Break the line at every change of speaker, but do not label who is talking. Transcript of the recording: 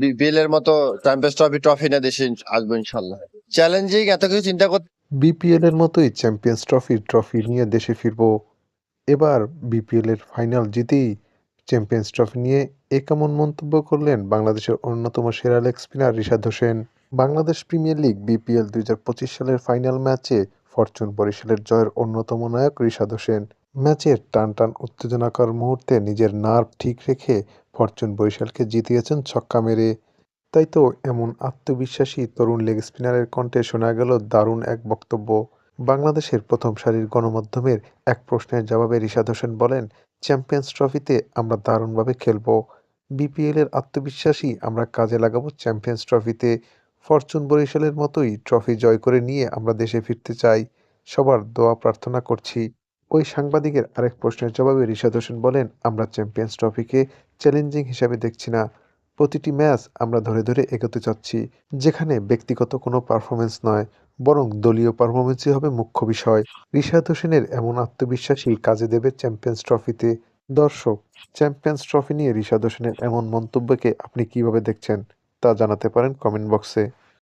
BPL মতো champions trophy trophy না দেশে আসব ইনশাল্লাহ। চ্যালেঞ্জিং এত কিছু চিন্তা করতে
বিপিএল এর মতোই চ্যাম্পিয়ন্স ট্রফি ট্রফি নিয়ে দেশে ফিরব। এবার বিপিএল এর ফাইনাল জিতেই চ্যাম্পিয়ন্স ট্রফি নিয়ে এ কেমন মন্তব্য করলেন বাংলাদেশের অন্যতম সেরা leg spinner Rishad Hossain. Bangladesh premier league BPL দুই হাজার পঁচিশ সালের ফাইনাল ম্যাচে ফরচুন বরিশালের জয়ের অন্যতম নায়ক রিশাদ হোসেন। ম্যাচের টান টান উত্তেজনাকর মুহূর্তে নিজের নার্ভ ঠিক রেখে ফরচুন বরিশালকে জিতিয়েছেন ছক্কা মেরে। তাই তো এমন আত্মবিশ্বাসী তরুণ লেগ স্পিনারের কণ্ঠে শোনা গেল দারুণ এক বক্তব্য। বাংলাদেশের প্রথম সারির গণমাধ্যমের এক প্রশ্নের জবাবে রিশাদ হোসেন বলেন, চ্যাম্পিয়ন্স ট্রফিতে আমরা দারুণভাবে খেলব। বিপিএল এর আত্মবিশ্বাসী আমরা কাজে লাগাবো চ্যাম্পিয়ন্স ট্রফিতে। ফরচুন বরিশালের মতোই ট্রফি জয় করে নিয়ে আমরা দেশে ফিরতে চাই। সবার দোয়া প্রার্থনা করছি। ওই সাংবাদিকের আরেক প্রশ্নের জবাবে রিশাদ হোসেন বলেন, আমরা চ্যাম্পিয়ন্স ট্রফিকে চ্যালেঞ্জিং হিসাবে দেখছি না। প্রতিটি ম্যাচ আমরা ধরে ধরে এগোতে চাচ্ছি, যেখানে ব্যক্তিগত কোনো পারফরমেন্স নয়, বরং দলীয় পারফরমেন্সই হবে মুখ্য বিষয়। রিশাদ হোসেনের এমন আত্মবিশ্বাসী কাজে দেবে চ্যাম্পিয়ন্স ট্রফিতে। দর্শক, চ্যাম্পিয়ন্স ট্রফি নিয়ে রিশাদ হোসেনের এমন মন্তব্যকে আপনি কীভাবে দেখছেন, তা জানাতে পারেন কমেন্ট বক্সে।